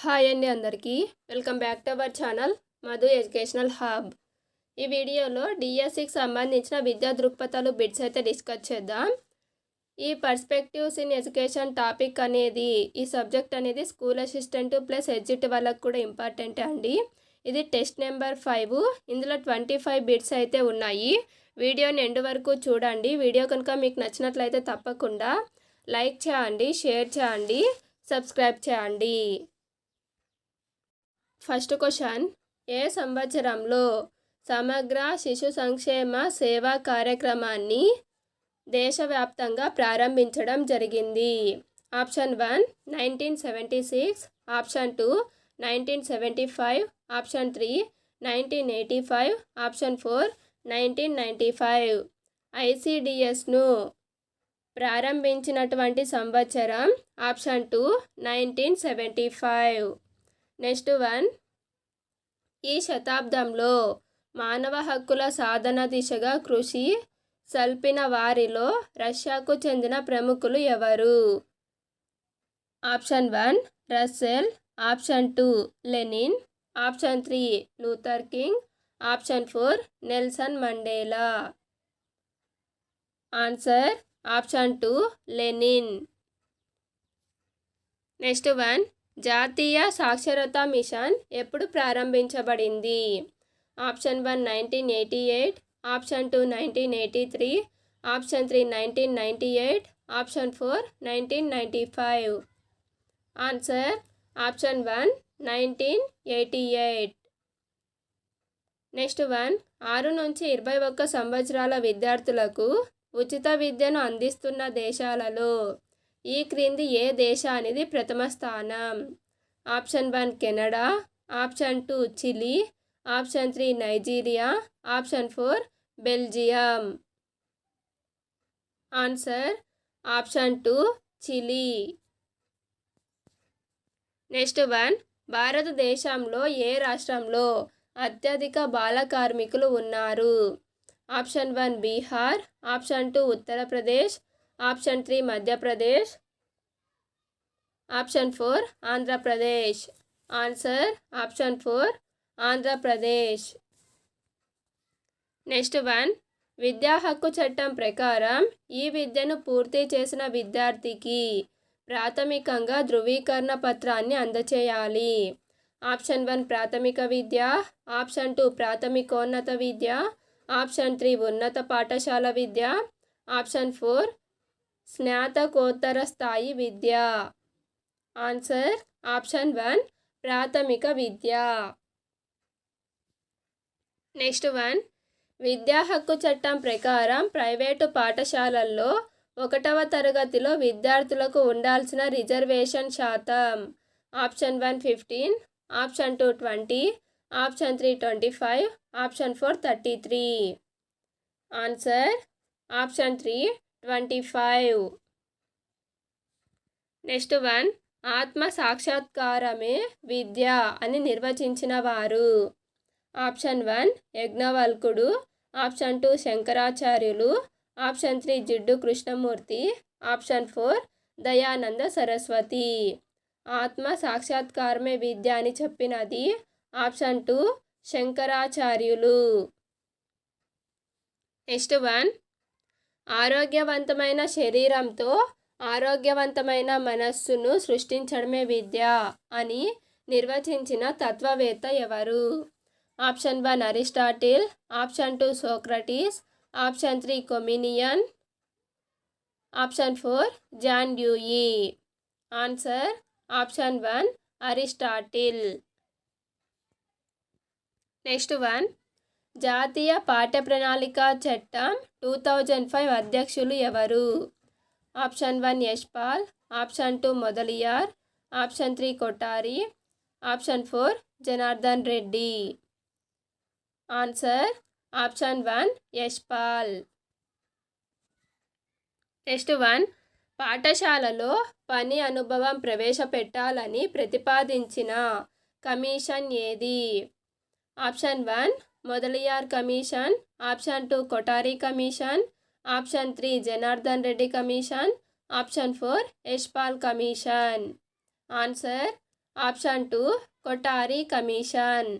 Hi అండి అందరికీ. Welcome back to our channel Madhu educational hub. ఈ వీడియోలో డిఎస్సికి సంబంధించిన విద్యా దృక్పథాలు బిట్స్ అయితే డిస్కస్ చేద్దాం. ఈ పర్స్పెక్టివ్స్ ఇన్ ఎడ్యుకేషన్ టాపిక్ అనేది ఈ సబ్జెక్ట్ అనేది స్కూల్ అసిస్టెంట్ ప్లస్ ఎడ్జిట్ వాళ్ళకు కూడా ఇంపార్టెంట్ అండి. ఇది టెస్ట్ నెంబర్ ఫైవ్. ఇందులో ట్వంటీ ఫైవ్ బిట్స్ అయితే ఉన్నాయి. వీడియోని ఎండు వరకు చూడండి. వీడియో కనుక మీకు నచ్చినట్లయితే తప్పకుండా లైక్ చేయండి షేర్ చేయండి సబ్స్క్రైబ్ చేయండి. First question. ఏ సంవత్సరంలో సమగ్ర శిశు సంక్షేమ సేవా కార్యక్రమాన్ని దేశవ్యాప్తంగా ప్రారంభించడం జరిగింది? Option one nineteen seventy six option two nineteen seventy five option three nineteen eighty five option four nineteen ninety five. ఐసిడిఎస్ను ప్రారంభించినటువంటి సంవత్సరం option two nineteen seventy five. Next one. ఈ శతాబ్దంలో మానవ హక్కుల సాధన దిశగా కృషి సల్పిన వారిలో రష్యాకు చెందిన ప్రముఖులు ఎవరు? Option one Russell. Option two Lenin. Option three Luther King. Option four Nelson Mandela. Answer option two Lenin. Next one జాతీయ సాక్షరతా మిషన్ ఎప్పుడు ప్రారంభించబడింది? Option one nineteen eighty eight option two nineteen eighty three option three nineteen ninety eight option four nineteen ninety five. Answer option one nineteen eighty eight. Next one ఆరు నుంచి ఇరవై ఒక్క సంవత్సరాల విద్యార్థులకు ఉచిత విద్యను అందిస్తున్న దేశాలలో ఈ క్రింది ఏ దేశానిది ప్రథమ స్థానం? Option one Canada option two Chile option three Nigeria option four Belgium. Answer option two Chile. Next one భారతదేశంలో ఏ రాష్ట్రంలో అత్యధిక బాల కార్మికులు ఉన్నారు? Option one Bihar option two Uttar Pradesh option three Madhya Pradesh. Option four Andhra Pradesh. Answer option four Andhra Pradesh. Next one. విద్యా హక్కు చట్టం ప్రకారం ఈ విద్యను పూర్తి చేసిన విద్యార్థికి ప్రాథమికంగా ధృవీకరణ పత్రాన్ని అందచేయాలి. ఆప్షన్ వన్ ప్రాథమిక విద్య ఆప్షన్ టూ ప్రాథమికోన్నత విద్య ఆప్షన్ త్రీ ఉన్నత పాఠశాల విద్య ఆప్షన్ ఫోర్ స్నాతకోత్తర స్థాయి విద్య. ఆన్సర్ ఆప్షన్ వన్ ప్రాథమిక విద్య. నెక్స్ట్ వన్ విద్యా హక్కు చట్టం ప్రకారం ప్రైవేటు పాఠశాలల్లో ఒకటవ తరగతిలో విద్యార్థులకు ఉండాల్సిన రిజర్వేషన్ శాతం. Option one fifteen option two twenty option three twenty five option four thirty three. Answer option three twenty five. Next one ఆత్మ సాక్షాత్కారమే విద్య అని నిర్వచించిన వారు. ఆప్షన్ వన్ యజ్ఞవల్కుడు. ఆప్షన్ టూ శంకరాచార్యులు. Option three Jiddu Krishnamurti. Option four Dayananda Saraswati. ఆత్మ సాక్షాత్కారమే విద్య అని చెప్పినది. ఆప్షన్ టూ శంకరాచార్యులు. నెక్స్ట్ వన్ ఆరోగ్యవంతమైన శరీరంతో ఆరోగ్యవంతమైన మనస్సును సృష్టించడమే విద్య అని నిర్వచించిన తత్వవేత్త ఎవరు? Option one Aristotle option two Socrates option three Comenius option four John Dewey. Answer option one Aristotle. Next one జాతీయ పాఠ్య ప్రణాళిక చట్టం టూ థౌజండ్ ఫైవ్ అధ్యక్షులు ఎవరు? Option one Yashpal option two Mudaliar option three Kothari option four Janardhan Reddy. Answer option one Yashpal. Next one. పాఠశాలలో పని అనుభవం ప్రవేశపెట్టాలని ప్రతిపాదించిన కమిషన్ ఏది? Option one Mudaliar commission. Option two Kothari commission. Option three Janardhan Reddy commission. Option four Yashpal commission. Answer option two Kothari commission.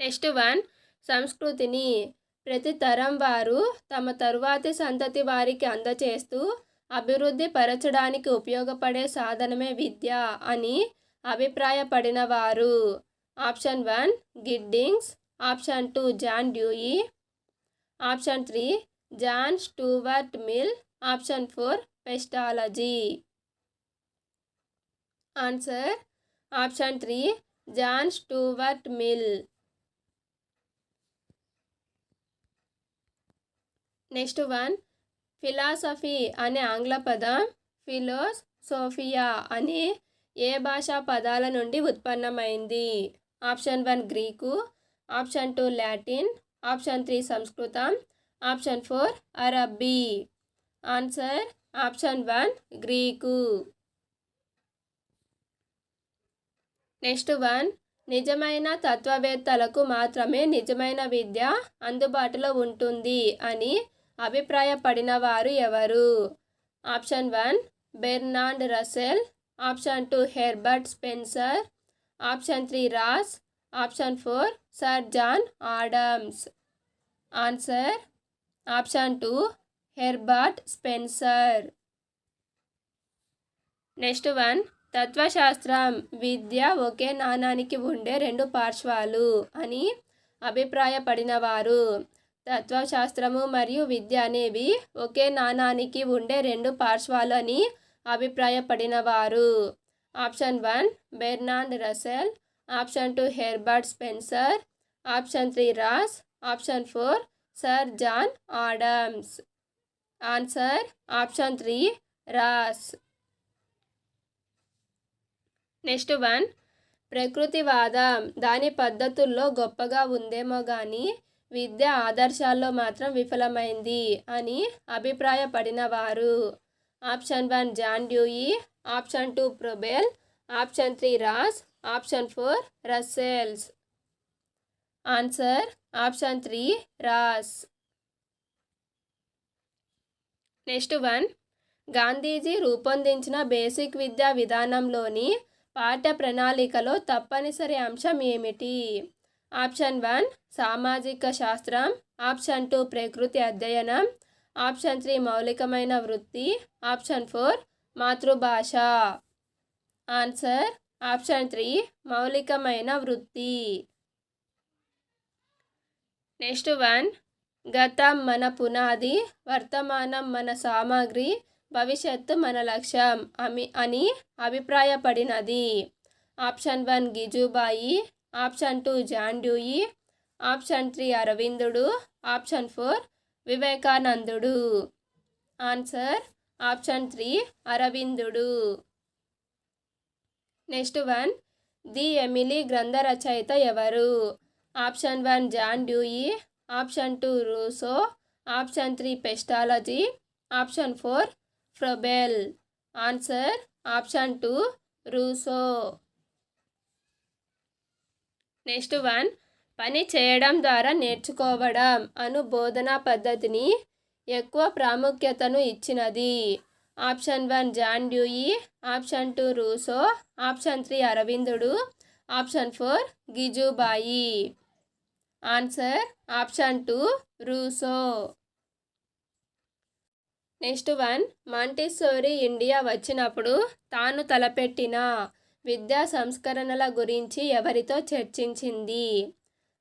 Next one సంస్కృతిని ప్రతి తరం వారు తమ తరువాతి సంతతి వారికి అందచేస్తూ అభివృద్ధి పరచడానికి ఉపయోగపడే సాధనమే విద్య అని అభిప్రాయపడిన వారు. Option one Giddings option two John Dewey option three John Stuart Mill option four Pestalozzi. Answer option three John Stuart Mill. Next one philosophy అనే ఆంగ్ల పదం ఫిలోస్ సోఫియా అనే ఏ భాషా పదాల నుండి ఉత్పన్నమైంది? Option one Greek option two Latin option three సంస్కృతం option four అరబ్బీ. Answer option one Greek. Next one నిజమైన తత్వవేత్తలకు మాత్రమే నిజమైన విద్య అందుబాటులో ఉంటుంది అని అభిప్రాయపడిన వారు ఎవరు? Option one Bertrand Russell option two Herbert Spencer option three Ross option four sir John Adams. Answer option two Herbert Spencer. Next one తత్వశాస్త్రం. విద్య ఒకే నాణానికి ఉండే రెండు పార్శ్వాలు అని అభిప్రాయపడిన వారు తత్వశాస్త్రము మరియు విద్య అనేవి ఒకే నాణానికి ఉండే రెండు పార్శ్వాలు అని అభిప్రాయపడిన వారు option one Bertrand Russell option two Herbert Spencer option three Ross option four sir John Adams answer option three Ross next one ప్రకృతివాదం. దాని పద్ధతుల్లో గొప్పగా ఉందేమో కానీ విద్య ఆదర్శాల్లో మాత్రం విఫలమైంది అని అభిప్రాయపడిన వారు option one John Dewey option two Froebel option three Ross option four Russell's. Answer option three Ross. Next one. Gandhiji రూపొందించిన బేసిక్ విద్యా విధానంలోని పాఠ్య ప్రణాళికలో తప్పనిసరి అంశం ఏమిటి? ఆప్షన్ వన్ సామాజిక శాస్త్రం. ఆప్షన్ టూ ప్రకృతి అధ్యయనం. ఆప్షన్ త్రీ మౌలికమైన వృత్తి. ఆప్షన్ ఫోర్ మాతృభాష. ఆన్సర్ ఆప్షన్ త్రీ మౌలికమైన వృత్తి. నెక్స్ట్ వన్ గతం మన పునాది వర్తమానం మన సామాగ్రి భవిష్యత్తు మన లక్ష్యం అమి అని అభిప్రాయపడినది. Option one గిజుబాయి. Option two John Dewey option three అరవిందుడు. Option four వివేకానందుడు. ఆన్సర్ ఆప్షన్ త్రీ అరవిందుడు. నెక్స్ట్ వన్ ది ఎమిలీ గ్రంథ రచయిత ఎవరు? Option one John Dewey. Option two Rousseau. Option three Pestalozzi. Option four Froebel. Answer option two Rousseau. Next one పని చేయడం ద్వారా నేర్చుకోవడం అను బోధనా పద్ధతిని ఎక్కువ ప్రాముఖ్యతను ఇచ్చినది. Option one John Dewey option two Rousseau option three అరవిందుడు option four గిజుబాయి. Answer option two Rousseau. Next one Montessori India వచ్చినప్పుడు తాను తలపెట్టిన విద్యా సంస్కరణల గురించి ఎవరితో చర్చించింది?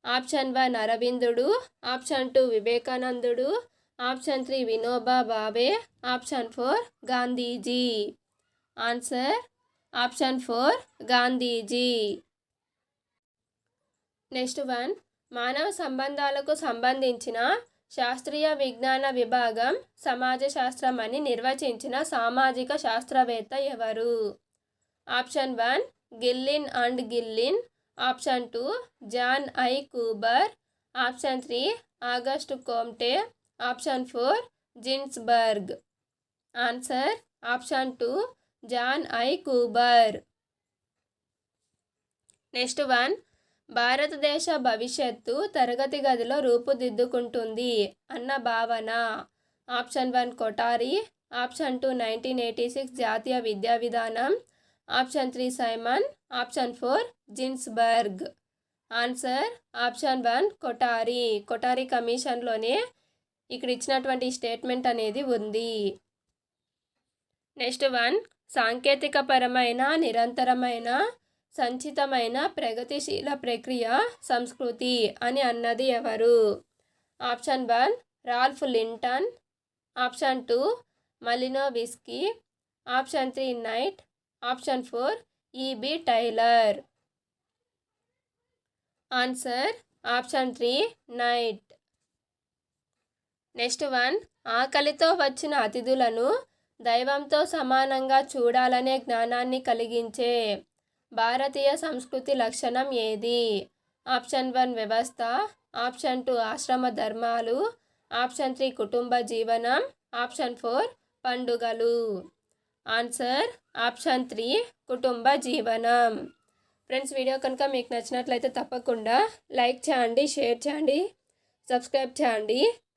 ఆప్షన్ వన్ అరవిందుడు ఆప్షన్ టూ వివేకానందుడు option three Vinoba Bhave option four Gandhiji. Answer option four Gandhiji. Next one. మానవ సంబంధాలకు సంబంధించిన శాస్త్రీయ విజ్ఞాన విభాగం సమాజ శాస్త్రం అని నిర్వచించిన సామాజిక శాస్త్రవేత్త ఎవరు? Option one Gillin and Gillin. Option two John I Cuber. Option three August Comte. Option four Ginsberg. Answer option two John I. Cuber. Next one భారతదేశ భవిష్యత్తు తరగతి గదిలో రూపుదిద్దుకుంటుంది అన్న భావన. Option one Kothari option two nineteen eighty six జాతీయ విద్యా విధానం. Option three Simon option four Ginsberg. Answer option one Kothari Kothari కమిషన్లోనే ఇక్కడ ఇచ్చినటువంటి స్టేట్మెంట్ అనేది ఉంది. నెక్స్ట్ వన్ సాంకేతికపరమైన నిరంతరమైన సంచితమైన ప్రగతిశీల ప్రక్రియ సంస్కృతి అని అన్నది ఎవరు? Option one Ralph Linton option two Malinowski option three Knight option four E B Tylor answer option three Knight next one ఆకలితో వచ్చిన అతిథులను దైవంతో సమానంగా చూడాలనే జ్ఞానాన్ని కలిగించే భారతీయ సంస్కృతి లక్షణం ఏది? ఆప్షన్ వన్ వ్యవస్థ. ఆప్షన్ టూ ఆశ్రమ ధర్మాలు. ఆప్షన్ త్రీ కుటుంబ జీవనం. ఆప్షన్ ఫోర్ పండుగలు. ఆన్సర్ ఆప్షన్ త్రీ కుటుంబ జీవనం. ఫ్రెండ్స్ వీడియో కనుక మీకు నచ్చినట్లయితే తప్పకుండా లైక్ చేయండి షేర్ చేయండి సబ్స్క్రైబ్ చేయండి.